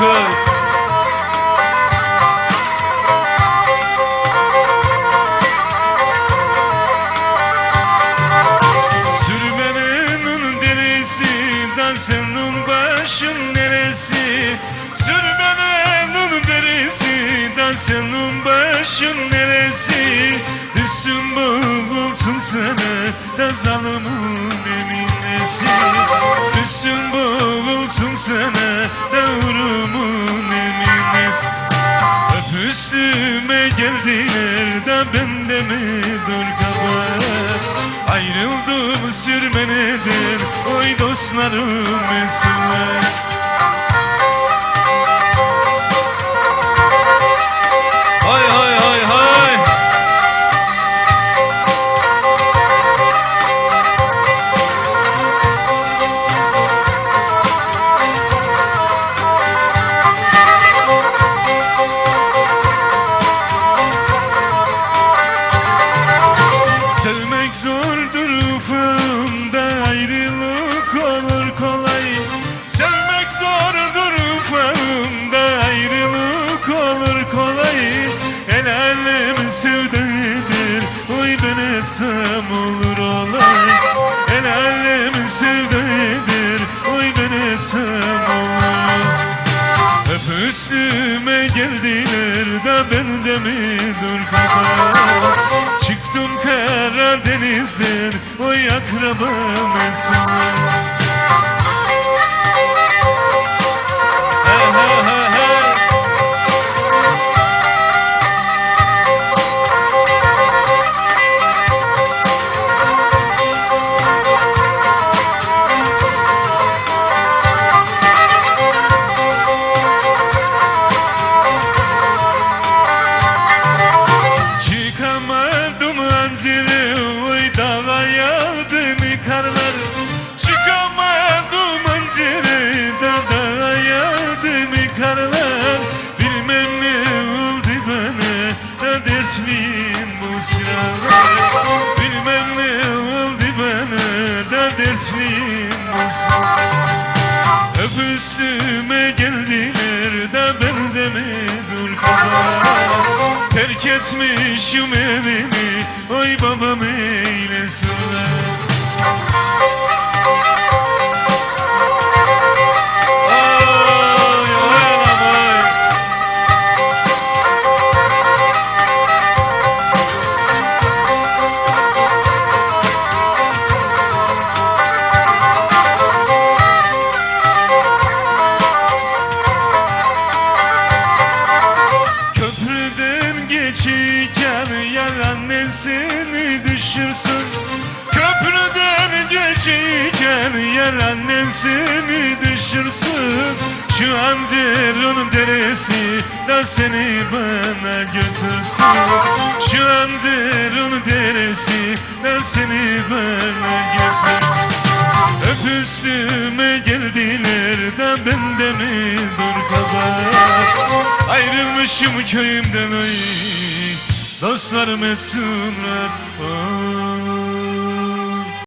bırakın. Sürmenin derisi, dansenin başın neresi? Sürmenin derisi, dansenin başın neresi? Düşsün bulsun sene, de zalımın eminesi. Düşsün bulsun sene, de vurun Ayrıldım sürme neden oy dostlarım mesuller zordur ufağımda ayrılık olur kolay. Sevmek zordur ufağımda ayrılık olur kolay. El alem sevdedir oy ben etsem olur olay. El alem sevdedir oy ben etsem olur. Hep üstüme geldiler de ben de mi dur Çıktım Karadeniz'den oy akraba mensular sıralar Öp üstüme geldiler de ben de mi dur kafa Terk etmişim evimi düşürsün Köprüden geçerken yar annen seni düşürsün? Şu Anceron deresi da seni bana götürsün. Şu Anceron deresi da seni bana götürsün. Öp üstüme geldiler de ben de mi dur kaba Ayrılmışım köyümden oy Dostlarım et sürer